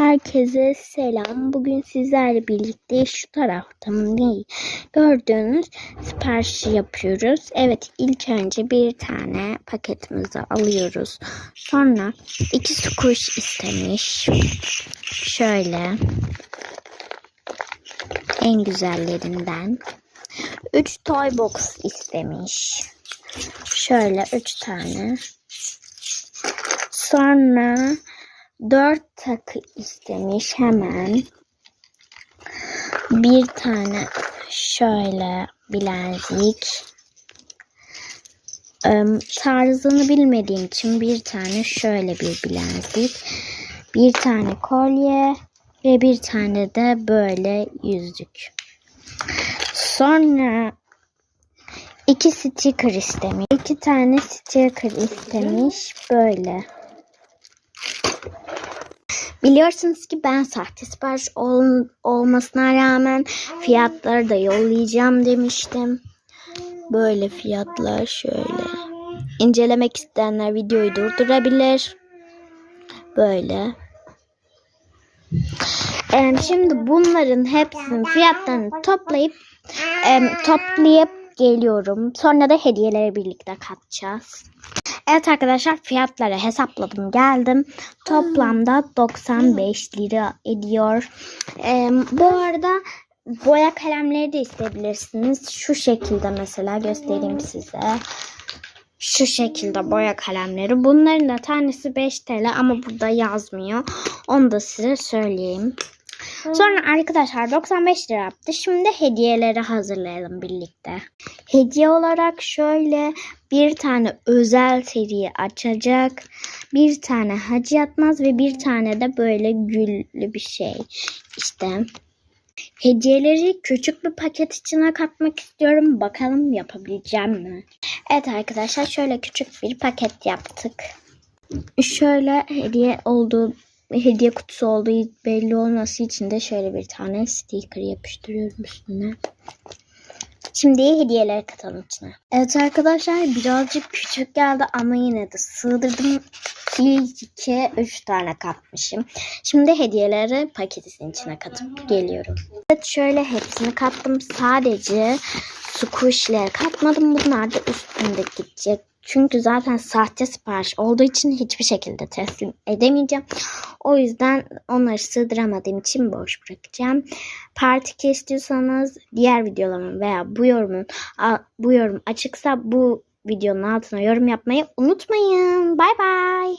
Herkese selam. Bugün sizlerle birlikte şu taraftan değil. Gördüğünüz siparişi yapıyoruz. Evet ilk önce bir tane paketimizi alıyoruz. Sonra iki squash istemiş. Şöyle. En güzellerinden. Üç toy box istemiş. Şöyle üç tane. Sonra dört takı istemiş hemen. Bir tane şöyle bilezik. Tarzını bilmediğim için bir tane şöyle bir bilezik. Bir tane kolye ve bir tane de böyle yüzük. Sonra iki sticker istemiş. İki tane sticker istemiş böyle. Biliyorsunuz ki ben sahte sipariş ol- olmasına rağmen fiyatları da yollayacağım demiştim. Böyle fiyatlar şöyle. İncelemek isteyenler videoyu durdurabilir. Böyle. Em, şimdi bunların hepsinin fiyatlarını toplayıp em, toplayıp geliyorum. Sonra da hediyeleri birlikte katacağız. Evet arkadaşlar fiyatları hesapladım geldim. Toplamda 95 lira ediyor. Ee, bu arada boya kalemleri de isteyebilirsiniz. Şu şekilde mesela göstereyim size. Şu şekilde boya kalemleri. Bunların da tanesi 5 TL ama burada yazmıyor. Onu da size söyleyeyim. Sonra arkadaşlar 95 lira yaptı. Şimdi hediyeleri hazırlayalım birlikte. Hediye olarak şöyle bir tane özel seri açacak. Bir tane hacı yatmaz ve bir tane de böyle güllü bir şey. İşte hediyeleri küçük bir paket içine katmak istiyorum. Bakalım yapabileceğim mi? Evet arkadaşlar şöyle küçük bir paket yaptık. Şöyle hediye olduğu hediye kutusu olduğu belli olması için de şöyle bir tane sticker yapıştırıyorum üstüne. Şimdi hediyeleri katalım içine. Evet arkadaşlar birazcık küçük geldi ama yine de sığdırdım. 1, 2, 3 tane katmışım. Şimdi hediyeleri paketin içine katıp geliyorum. Evet şöyle hepsini kattım. Sadece squishleri katmadım. Bunlar da üstünde gidecek. Çünkü zaten sahte sipariş olduğu için hiçbir şekilde teslim edemeyeceğim. O yüzden onları sığdıramadığım için boş bırakacağım. Part 2 istiyorsanız diğer videolarımın veya bu yorumun bu yorum açıksa bu videonun altına yorum yapmayı unutmayın. Bay bay.